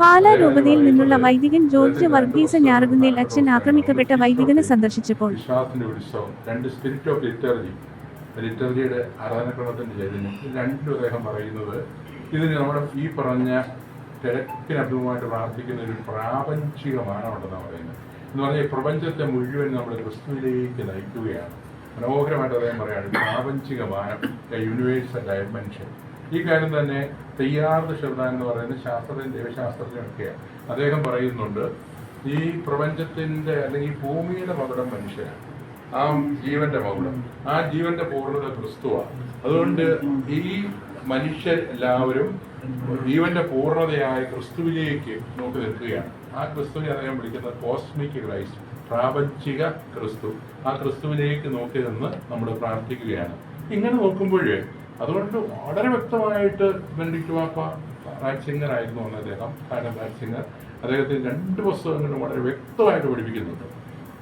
പാലാ രൂപതയിൽ നിന്നുള്ള വൈദികൻ ജോർജ് വർഗീസ ഞാറുകുന്നേൽ അച്ഛൻ ആക്രമിക്കപ്പെട്ട വൈദികനെ സന്ദർശിച്ചപ്പോൾ. രണ്ട് സ്പിരിറ്റ് ഓഫ് ലിറ്റർജി ലിറ്റർജിയുടെ ആരാധനക്രമത്തിന്റെ ചൈതന്യം ഇത് രണ്ടും അദ്ദേഹം പറയുന്നത് ഇതിന് നമ്മുടെ ഈ പറഞ്ഞ തിരക്കിനഭിമുഖമായിട്ട് പ്രാർത്ഥിക്കുന്ന ഒരു പ്രാപഞ്ചികമാണ് മാനമുണ്ടെന്നാണ് പറയുന്നത്. എന്ന് പറഞ്ഞാൽ പ്രപഞ്ചത്തെ മുഴുവൻ നമ്മൾ ക്രിസ്തുവിലേക്ക് നയിക്കുകയാണ്. മനോഹരമായിട്ട് അദ്ദേഹം പറയുകയാണ് പ്രാപഞ്ചികമാണ് യൂണിവേഴ്സൽ ഡയമെൻഷൻ ഈ കാര്യം തന്നെ തെയ്യാർന്ന് ശബ്ദാൻ എന്ന് പറയുന്ന ശാസ്ത്രജ്ഞൻ ദൈവശാസ്ത്രജ്ഞനൊക്കെയാണ് അദ്ദേഹം പറയുന്നുണ്ട് ഈ പ്രപഞ്ചത്തിന്റെ അല്ലെങ്കിൽ ഭൂമിയുടെ മകുടം മനുഷ്യനാണ് ആ ജീവന്റെ മകുടം ആ ജീവന്റെ പൂർണത ക്രിസ്തുവാണ് അതുകൊണ്ട് ഈ മനുഷ്യർ എല്ലാവരും ജീവന്റെ പൂർണതയായ ക്രിസ്തുവിലേക്ക് നോക്കി നിൽക്കുകയാണ്. ആ ക്രിസ്തുവിനെ അദ്ദേഹം വിളിക്കുന്ന കോസ്മിക് ക്രൈസ്റ്റ് പ്രാപഞ്ചിക ക്രിസ്തു. ആ ക്രിസ്തുവിലേക്ക് നോക്കി നിന്ന് നമ്മൾ പ്രാർത്ഥിക്കുകയാണ്. ഇങ്ങനെ നോക്കുമ്പോൾ അതുകൊണ്ട് വളരെ വ്യക്തമായിട്ട് ബെൻഡിക്ട് വാപ്പ റാറ്റ് സിംഗർ ആയിരുന്നു അന്ന് അദ്ദേഹം കാരണം റാറ്റ് സിംഗർ അദ്ദേഹത്തിന് രണ്ട് പുസ്തകങ്ങളും വളരെ വ്യക്തമായിട്ട് പഠിപ്പിക്കുന്നുണ്ട്.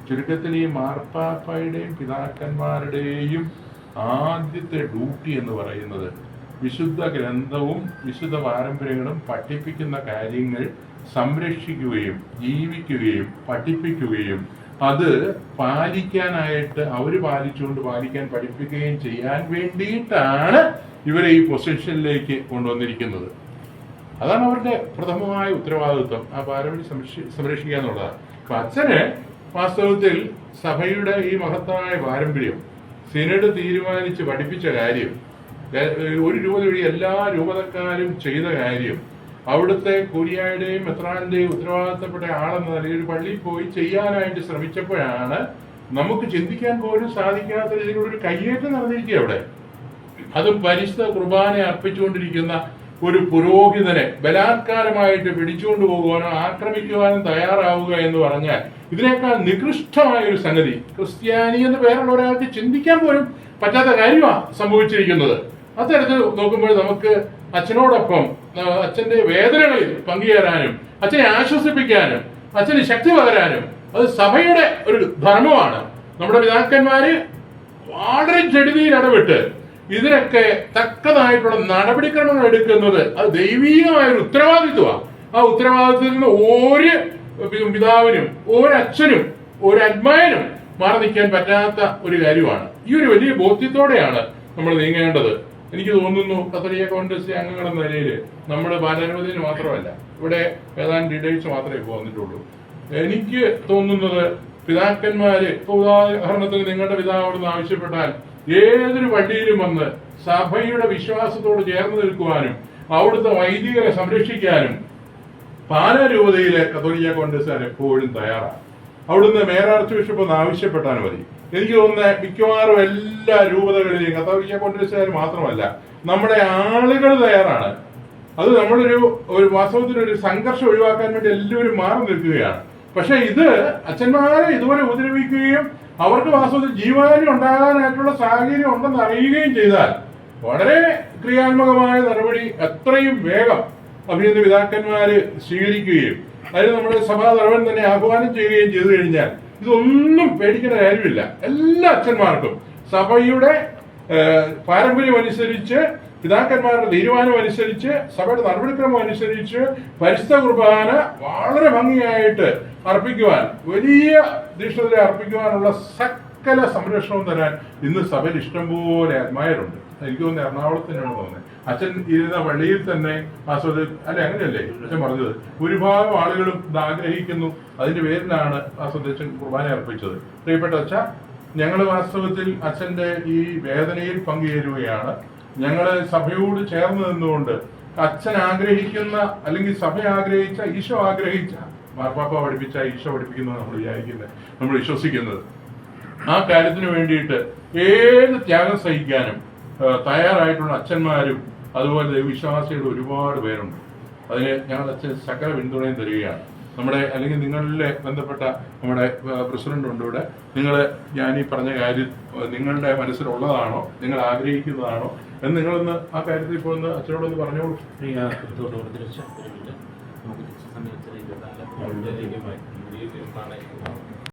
ചുരുക്കത്തിൽ ഈ മാർപ്പാപ്പയുടെയും പിതാക്കന്മാരുടെയും ആദ്യത്തെ ഡ്യൂട്ടി എന്ന് പറയുന്നത് വിശുദ്ധ ഗ്രന്ഥവും വിശുദ്ധ പാരമ്പര്യങ്ങളും പഠിപ്പിക്കുന്ന കാര്യങ്ങൾ സംരക്ഷിക്കുകയും ജീവിക്കുകയും പഠിപ്പിക്കുകയും അത് പാലിക്കാനായിട്ട് അവർ പാലിച്ചുകൊണ്ട് പാലിക്കാൻ പഠിപ്പിക്കുകയും ചെയ്യാൻ വേണ്ടിയിട്ടാണ് ഇവരെ ഈ പൊസിഷനിലേക്ക് കൊണ്ടുവന്നിരിക്കുന്നത്. അതാണ് അവരുടെ പ്രഥമമായ ഉത്തരവാദിത്വം. ആ പാരമ്പര്യം സംരക്ഷി- സംരക്ഷിക്കുക എന്നുള്ളതാണ്. അപ്പൊ അച്ഛന് വാസ്തവത്തിൽ സഭയുടെ ഈ മഹത്തായ പാരമ്പര്യം സിനഡ് തീരുമാനിച്ച് പഠിപ്പിച്ച കാര്യം ഒരു രൂപത വഴി എല്ലാ രൂപതക്കാരും ചെയ്ത കാര്യം അവിടുത്തെ കുരിയായുടെയും മെത്രാന്റെയും ഉത്തരവാദിത്തപ്പെട്ട ആളെന്ന നിലയിൽ ഒരു പള്ളിയിൽ പോയി ചെയ്യാനായിട്ട് ശ്രമിച്ചപ്പോഴാണ് നമുക്ക് ചിന്തിക്കാൻ പോലും സാധിക്കാത്ത രീതിയിലൊരു കയ്യേറ്റം നടന്നിരിക്കുക അവിടെ. അത് പരിശുദ്ധ കുർബാന അർപ്പിച്ചുകൊണ്ടിരിക്കുന്ന ഒരു പുരോഹിതനെ ബലാത്കാരമായിട്ട് പിടിച്ചുകൊണ്ട് പോകുവാനോ ആക്രമിക്കുവാനും തയ്യാറാവുക എന്ന് പറഞ്ഞാൽ ഇതിനേക്കാൾ നികൃഷ്ടമായ ഒരു സംഗതി. ക്രിസ്ത്യാനി എന്ന് പേരുള്ള ഒരാൾക്ക് ചിന്തിക്കാൻ പോലും പറ്റാത്ത കാര്യമാണ് സംഭവിച്ചിരിക്കുന്നത്. അത്തരത്തിൽ നോക്കുമ്പോൾ നമുക്ക് അച്ഛനോടൊപ്പം അച്ഛന്റെ വേദനകളിൽ പങ്കുചേരാനും അച്ഛനെ ആശ്വസിപ്പിക്കാനും അച്ഛന് ശക്തി പകരാനും അത് സഭയുടെ ഒരു ധർമ്മമാണ്. നമ്മുടെ പിതാക്കന്മാര് വളരെ ചെടുതിയിൽ ഇടപെട്ട് ഇതിനൊക്കെ തക്കതായിട്ടുള്ള നടപടിക്രമങ്ങൾ എടുക്കുന്നത് അത് ദൈവീകമായ ഒരു ഉത്തരവാദിത്വമാണ് ആ ഉത്തരവാദിത്വത്തിൽ നിന്ന് ഒരു പിതാവിനും ഒരച്ഛനും ഒരു അജ്മായനും മാറി നിൽക്കാൻ പറ്റാത്ത ഒരു കാര്യമാണ്. ഈ ഒരു വലിയ ബോധ്യത്തോടെയാണ് നമ്മൾ നീങ്ങേണ്ടത്. എനിക്ക് തോന്നുന്നു കത്തോലിക്ക കോൺഗ്രസ് അംഗങ്ങൾ എന്ന നിലയിൽ നമ്മുടെ ബാലാനുമതിന് മാത്രമല്ല ഇവിടെ ഏതാനും ഡീറ്റെയിൽസ് മാത്രമേ ഇപ്പോൾ വന്നിട്ടുള്ളൂ. എനിക്ക് തോന്നുന്നത് പിതാക്കന്മാര് ഇപ്പൊ ഉദാഹരണത്തിന് നിങ്ങളുടെ പിതാവോടൊന്ന് ആവശ്യപ്പെട്ടാൽ ഏതൊരു പള്ളിയിലും വന്ന് സഭയുടെ വിശ്വാസത്തോട് ചേർന്ന് നിൽക്കുവാനും അവിടുത്തെ വൈദികരെ സംരക്ഷിക്കാനും പാലാ രൂപതയിലെ കത്തോലിക്ക കോൺഗ്രസ്സുകാർ എപ്പോഴും തയ്യാറാണ്. അവിടുന്ന് മേയർ ആർച്ച് ബിഷപ്പ് ഒന്ന് ആവശ്യപ്പെട്ടാൽ മതി. എനിക്ക് തോന്നുന്നത് മിക്കവാറും എല്ലാ രൂപതകളിലെയും കത്തോലിക്ക കോൺഗ്രസ്സുകാർ മാത്രമല്ല നമ്മുടെ ആളുകൾ തയ്യാറാണ്. അത് നമ്മളൊരു ഒരു വാസ്തവത്തിൽ ഒരു സംഘർഷം ഒഴിവാക്കാൻ വേണ്ടി എല്ലാവരും മാറി നിൽക്കുകയാണ്. പക്ഷെ ഇത് അച്ഛന്മാരെ ഇതുപോലെ ഉപദ്രവിക്കുകയും അവർക്ക് വാസ്തവത്തിൽ ജീവഹാനി ഉണ്ടാകാനായിട്ടുള്ള സാഹചര്യം ഉണ്ടെന്ന് അറിയുകയും ചെയ്താൽ വളരെ ക്രിയാത്മകമായ നടപടി എത്രയും വേഗം അഭിനന്ദ പിതാക്കന്മാര് സ്വീകരിക്കുകയും അതിന് നമ്മുടെ സഭാ തലവൻ തന്നെ ആഹ്വാനം ചെയ്യുകയും ചെയ്തു കഴിഞ്ഞാൽ ഇതൊന്നും പേടിക്കേണ്ട കാര്യമില്ല. എല്ലാ അച്ഛന്മാർക്കും സഭയുടെ പാരമ്പര്യം അനുസരിച്ച് പിതാക്കന്മാരുടെ തീരുമാനം അനുസരിച്ച് സഭയുടെ നടപടിക്രമം അനുസരിച്ച് പരിശുദ്ധ കുർബാന വളരെ ഭംഗിയായിട്ട് അർപ്പിക്കുവാൻ വലിയ ദീക്ഷത്തിൽ അർപ്പിക്കുവാനുള്ള സകല സംരക്ഷണവും തരാൻ ഇന്ന് സഭയിൽ ഇഷ്ടംപോലെ ആത്മായരുണ്ട് എനിക്ക് തോന്നുന്നു എറണാകുളത്ത് തന്നെയാണ് തോന്നുന്നത്. അച്ഛൻ ഇരുന്ന പള്ളിയിൽ തന്നെ ആസ്വദ അല്ലെ അങ്ങനെയല്ലേ? അച്ഛൻ പറഞ്ഞത്. ഭൂരിഭാഗം ആളുകളും ഇത് ആഗ്രഹിക്കുന്നു. അതിന്റെ പേരിലാണ് ആസ്വദിച്ചൻ കുർബാന അർപ്പിച്ചത്. പ്രിയപ്പെട്ട അച്ഛ ഞങ്ങൾ വാസ്തവത്തിൽ അച്ഛന്റെ ഈ വേദനയിൽ പങ്കുചേരുകയാണ്. ഞങ്ങൾ സഭയോട് ചേർന്ന് നിന്നുകൊണ്ട് അച്ഛൻ ആഗ്രഹിക്കുന്ന അല്ലെങ്കിൽ സഭ ആഗ്രഹിച്ച ഈശോ ആഗ്രഹിച്ച മാർപ്പാപ്പ പഠിപ്പിച്ച ഈശോ പഠിപ്പിക്കുന്നത് നമ്മൾ വിചാരിക്കുന്നത് നമ്മൾ വിശ്വസിക്കുന്നത്. ആ കാര്യത്തിന് വേണ്ടിയിട്ട് ഏത് ത്യാഗം സഹിക്കാനും തയ്യാറായിട്ടുള്ള അച്ഛന്മാരും അതുപോലെ ദൈവവിശ്വാസികൾ ഒരുപാട് പേരുണ്ട്. അതിന് ഞങ്ങൾ അച്ഛൻ സകല പിന്തുണയും തരികയാണ്. നമ്മുടെ അല്ലെങ്കിൽ നിങ്ങളിലെ ബന്ധപ്പെട്ട നമ്മുടെ പ്രസിഡന്റ് ഉണ്ട് ഇവിടെ. നിങ്ങൾ ഞാൻ ഈ പറഞ്ഞ കാര്യം നിങ്ങളുടെ മനസ്സിലുള്ളതാണോ? നിങ്ങൾ ആഗ്രഹിക്കുന്നതാണോ? എന്ന് നിങ്ങളൊന്ന് ആ കാര്യത്തിൽ ഇപ്പോൾ ഒന്ന് അച്ഛനോടൊന്ന് പറഞ്ഞോളൂ. നമുക്ക് കാലം